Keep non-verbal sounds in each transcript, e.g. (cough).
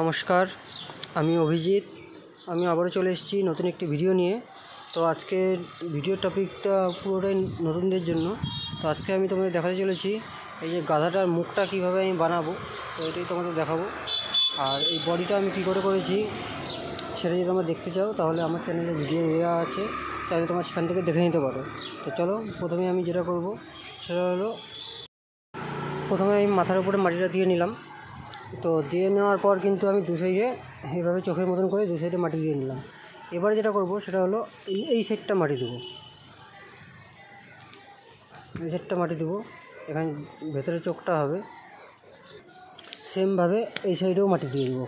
নমস্কার, আমি অভিজিৎ। আমি আবারও চলে এসেছি নতুন একটি ভিডিও নিয়ে। তো আজকের ভিডিও টপিকটা পুরোটাই নতুনদের জন্য। তো আজকে আমি তোমাদের দেখাতে চলেছি এই যে গাধাটার মুখটা কীভাবে আমি বানাবো, তো এটাই তোমাদের দেখাবো। আর এই বডিটা আমি কী করে করেছি, সেটা যদি তোমরা দেখতে চাও, তাহলে আমার চ্যানেলে ভিডিও দেওয়া আছে। চাইলে তোমার সেখান থেকে দেখে নিতে পারো। তো চলো, প্রথমে আমি যেটা করব, সেটা হলো, প্রথমে আমি মাথার উপরে মাটিটা দিয়ে নিলাম। তো দিয়ে নেওয়ার পর কিন্তু আমি দু সাইডে এইভাবে চোখের মতন করে দু সাইডে মাটি দিয়ে নিলাম। এবারে যেটা করব সেটা হলো এই- সাইডটা মাটি দেবো। এই সাইডটা মাটি দেবো। এখানে ভেতরে চোখটা হবে। সেমভাবে এই সাইডেও মাটি দিয়ে দেবো।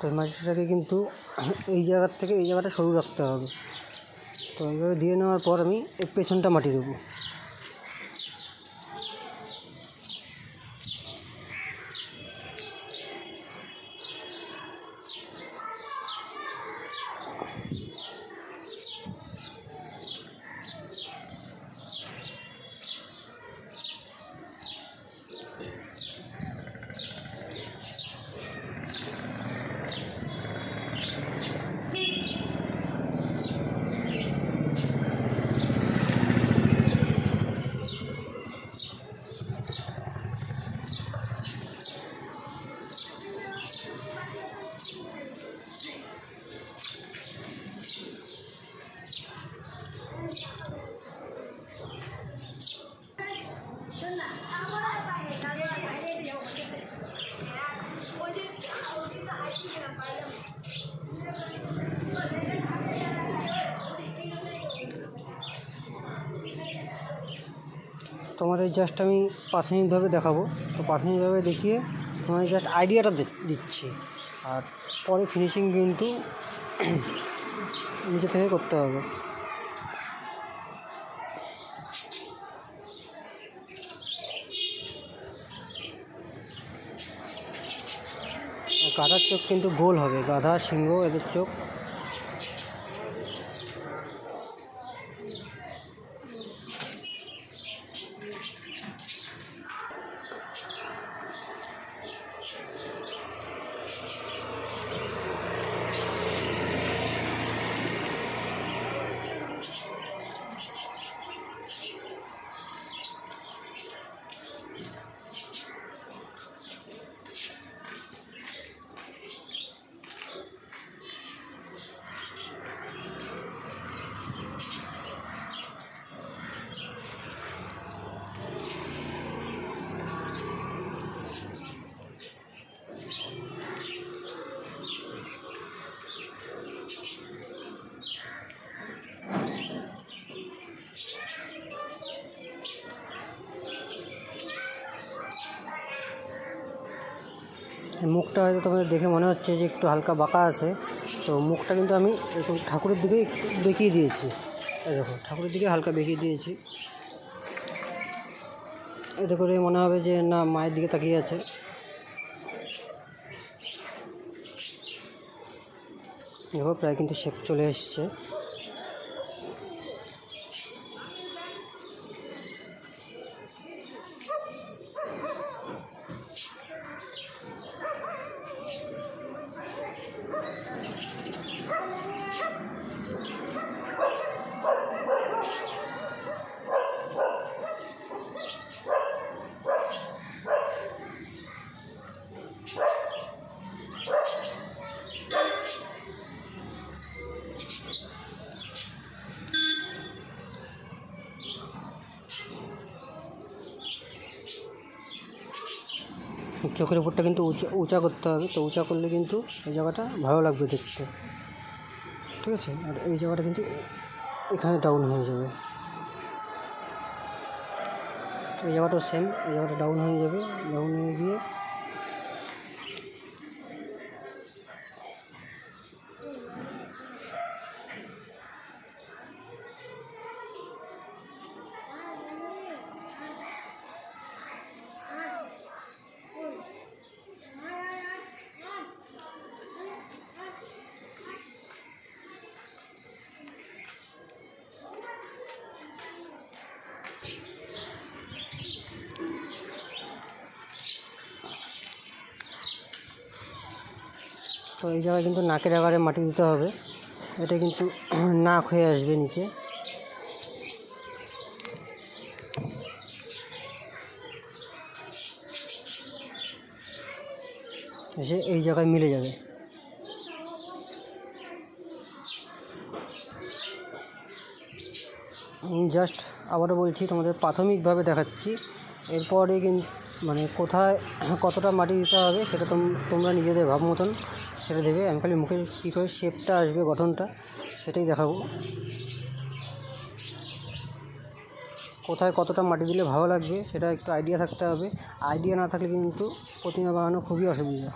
তো মাটিটাকে কিন্তু এই জায়গার থেকে এই জায়গাটা সরু রাখতে হবে। তো এইভাবে দিয়ে নেওয়ার পর আমি এর পেছনটা মাটি দেবো। তোমাদের জাস্ট আমি প্রাথমিকভাবে দেখাবো। তো প্রাথমিকভাবে দেখিয়ে তোমাদের জাস্ট আইডিয়াটা দিচ্ছি। আর পরে ফিনিশিং কিন্তু (clears throat) নিচে থেকে করতে হবে। গাধার চোখ কিন্তু গোল হবে। গাধা, সিংহ, এদের চোখ মুখটা হয়তো তোমাদের দেখে মনে হচ্ছে যে একটু হালকা বাঁকা আছে। তো মুখটা কিন্তু আমি একটু ঠাকুরের দিকেই বেঁকিয়ে দিয়েছি। দেখো, ঠাকুরের দিকে হালকা বেঁকিয়ে দিয়েছি। এতে করে মনে হবে যে না, মায়ের দিকে তাকিয়ে আছে। দেখো, প্রায় কিন্তু শেপ চলে এসছে। Thank you. চোখের উপরটা কিন্তু উঁচা উঁচা করতে হবে। তো উঁচা করলে কিন্তু এই জায়গাটা ভালো লাগবে দেখতে। ঠিক আছে? আর এই জায়গাটা কিন্তু এখানে ডাউন হয়ে যাবে। এই জায়গাটাও সেম এই জায়গাটা ডাউন হয়ে যাবে। ডাউন হয়ে গিয়ে এই জায়গায় কিন্তু নাকের আগারে মাটি দিতে হবে। এটা কিন্তু (clears throat) নাক হয়ে আসবে নিচে। এসে এই জায়গায় মিলে যাবে। জাস্ট আবারও বলছি, তোমাদের প্রাথমিকভাবে দেখাচ্ছি। এরপরে কিন্তু মানে কোথায়, কতটা মাটি দিতে হবে, সেটা তোম- তোমরা নিজেদের ভাব মতন সেটা দেবে। আমি খালি মুখের কী করে শেপটা আসবে, গঠনটা, সেটাই দেখাবো। কোথায় কতটা মাটি দিলে ভালো লাগবে, সেটা একটু আইডিয়া থাকতে হবে। আইডিয়া না থাকলে কিন্তু প্রতিমা বানানো খুবই অসুবিধা।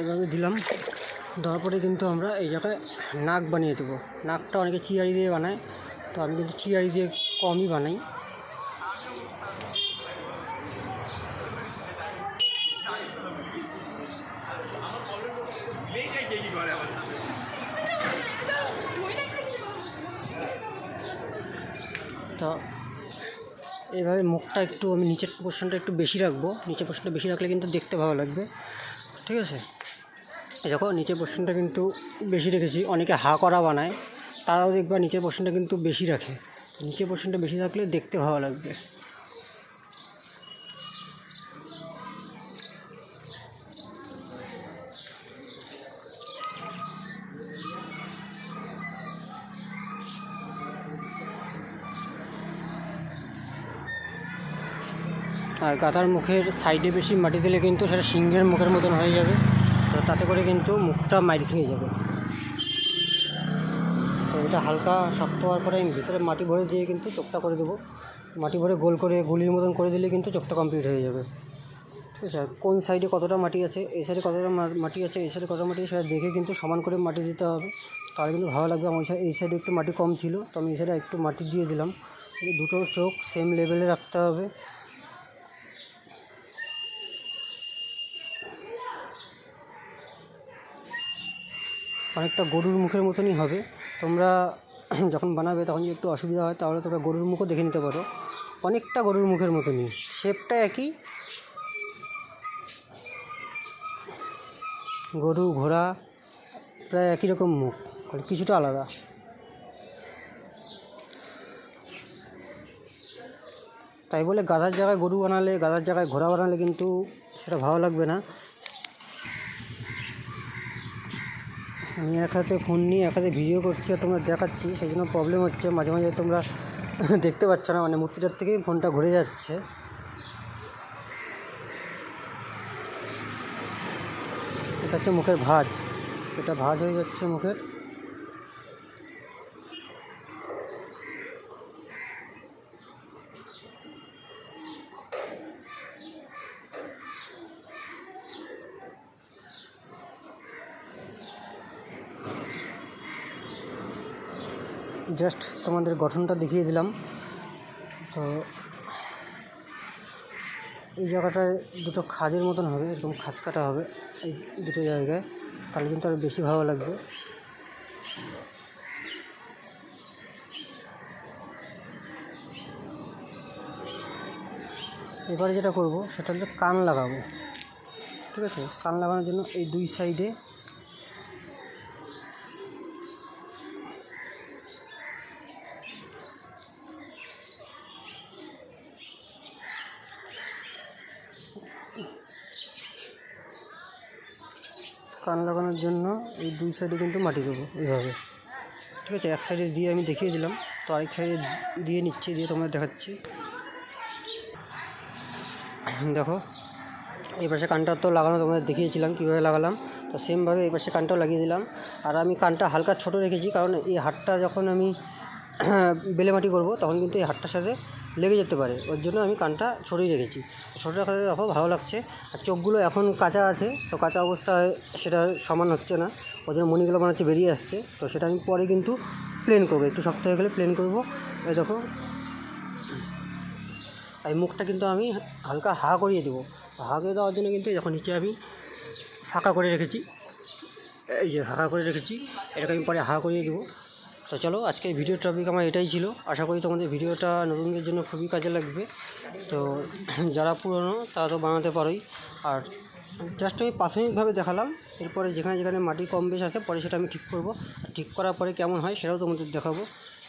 এভাবে দিলাম। দেওয়ার পরে কিন্তু আমরা এই জায়গায় নাক বানিয়ে দেবো। নাকটা অনেকে চিয়ারি দিয়ে বানায়। তো আমি কিন্তু চিয়ারি দিয়ে কমই বানাই। তো এইভাবে মুখটা একটু আমি নিচের পোর্শনটা একটু বেশি রাখব। নিচের পোর্শনটা বেশি রাখলে কিন্তু দেখতে ভালো লাগবে। ঠিক আছে? দেখো, নিচের পোর্শনটা কিন্তু বেশি রেখেছি। অনেকে হা করা বানায়। তারাও দেখবা নিচের পোর্শনটা কিন্তু বেশি রাখে। নিচের পোর্শনটা বেশি থাকলে দেখতে ভালো লাগবে। আর গাধার মুখের সাইডে বেশি মাটি দিলে কিন্তু সেটা সিংহের মুখের মতন হয়ে যাবে। তো তাতে করে কিন্তু মুখটা মাইর খেয়ে যাবে। এটা হালকা শক্ত হওয়ার পরে আমি ভিতরে মাটি ভরে দিয়ে কিন্তু চোখটা করে দেবো। মাটি ভরে গোল করে, গুলির মতন করে দিলে কিন্তু চোখটা কমপ্লিট হয়ে যাবে। ঠিক আছে কোন সাইডে কতটা মাটি আছে, এই সাইডে কতটা মাটি আছে, এই সাইডে কতটা মাটি আছে, সেটা দেখে কিন্তু সমান করে মাটি দিতে হবে। তাহলে কিন্তু ভালো লাগবে। আমার এই সাইডে একটু মাটি কম ছিল, তো আমি এই সাইডে একটু মাটি দিয়ে দিলাম। দুটো চোখ সেম লেভেলে রাখতে হবে। অনেকটা গরুর মুখের মতনই হবে। তোমরা (clears throat) যখন বানাবে তখন যদি একটু অসুবিধা হয়, তাহলে তোমরা গরুর মুখও দেখে নিতে পারো। অনেকটা গরুর মুখের মতনই। শেপটা একই। গরু, ঘোড়া, প্রায় একই রকম মুখ কিছুটা আলাদা। তাই বলে গাধার জায়গায় গরু বানালে, গাধার জায়গায় ঘোড়া বানালে কিন্তু সেটা ভালো লাগবে না। আমি এক হাতে ফোন নিয়ে এক হাতে ভিডিও করছি আর তোমরা দেখাচ্ছি, সেই জন্য প্রবলেম হচ্ছে। মাঝে মাঝে তোমরা (laughs) দেখতে পাচ্ছ না মানে মূর্তিটার থেকেই ফোনটা ঘুরে যাচ্ছে। এটা হচ্ছে মুখের ভাজ। এটা ভাজ হয়ে যাচ্ছে মুখের। জাস্ট তোমাদের গঠনটা দেখিয়ে দিলাম। তো এই জায়গাটায় দুটো খাজের মতন হবে, এরকম খাজ কাটা হবে এই দুটো জায়গায়। তাহলে কিন্তু আরও বেশি ভালো লাগবে। এবারে যেটা করব, সেটা হচ্ছে কান লাগাবো। ঠিক আছে? কান লাগানোর জন্য এই দুই সাইডে কান লাগানোর জন্য এই দুই সাইডে কিন্তু মাটি দেবো এইভাবে। ঠিক আছে, এক সাইডে দিয়ে আমি দেখিয়ে দিলাম। তো আরেক সাইডে দিয়ে নিচ্ছি, দিয়ে তোমাদের দেখাচ্ছি। দেখো, এই পাশে কানটা তো লাগানো তোমাদের দেখিয়েছিলাম, কীভাবে লাগালাম। তো সেমভাবে এই পাশে কানটাও লাগিয়ে দিলাম। আর আমি কানটা হালকা ছোট রেখেছি, কারণ এই হাটটা যখন আমি (clears throat) বেলে মাটি করব, তখন কিন্তু এই হাটটার সাথে লেগে যেতে পারে। ওর জন্য আমি কানটা ছোটোই রেখেছি। ছোটো রাখাতে দেখো ভালো লাগছে। আর চোখগুলো এখন কাঁচা আছে, তো কাঁচা অবস্থায় সেটা সমান হচ্ছে না। ওর জন্য মণিগুলো মনে হচ্ছে বেরিয়ে আসছে, তো সেটা আমি পরে কিন্তু প্লেন করব। একটু শক্ত হয়ে গেলে প্লেন করব। এই দেখো। এই মুখটা কিন্তু আমি হালকা হা করিয়ে দেবো। হা করে দেওয়ার জন্য কিন্তু যখন নিচে আমি ফাঁকা করে রেখেছি। এই যে ফাঁকা করে রেখেছি, এটাকে আমি পরে হা করিয়ে দেবো। তো চলো, আজকের ভিডিও টপিক আমার এটাই ছিল। আশা করি তোমাদের ভিডিওটা নতুনদের জন্য খুবই কাজে লাগবে। তো (clears throat) যারা পুরনো, তারা তো বানাতে পারোই। আর জাস্ট আমি প্রাথমিকভাবে দেখালাম, এরপরে যেখানে যেখানে মাটি কম বেশ আছে, পরে সেটা আমি ঠিক করব। ঠিক করার পরে কেমন হয় সেটাও তোমাদের দেখাবো।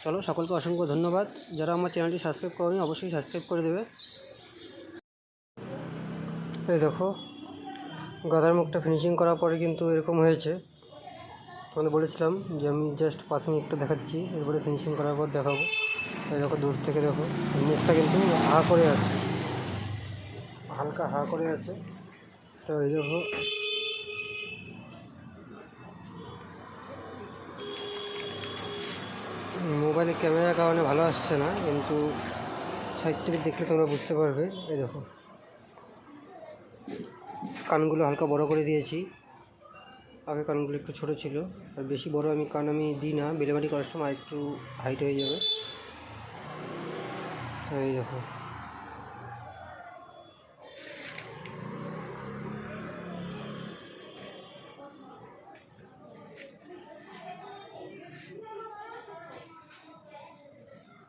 চলো, সকলকে অসংখ্য ধন্যবাদ। যারা আমার চ্যানেলটি সাবস্ক্রাইব করনি, অবশ্যই সাবস্ক্রাইব করে দেবে। এই দেখো, গাদার মুখটা ফিনিশিং করার পরে কিন্তু এরকম হয়েছে। তোমাদের বলেছিলাম যে আমি জাস্ট প্রাথমিকটা দেখাচ্ছি, এরপরে ফিনিশিং করার পর দেখাবো। দেখো দূর থেকে দেখো, মুখটা কিন্তু হা করে আছে। হালকা হা করে আছে। তো এই দেখো। মোবাইলে ক্যামেরার কারণে ভালো আসছে না, কিন্তু সাইড থেকে দেখলে তোমরা বুঝতে পারবে। এই দেখো। কানগুলো হালকা বড় করে দিয়েছি। আগে কানগুলো একটু ছোটো ছিল। আর বেশি বড় আমি কান আমি দিই না বেলেবাড়ি করার সময় একটু হাইট হয়ে যাবে। এই দেখো।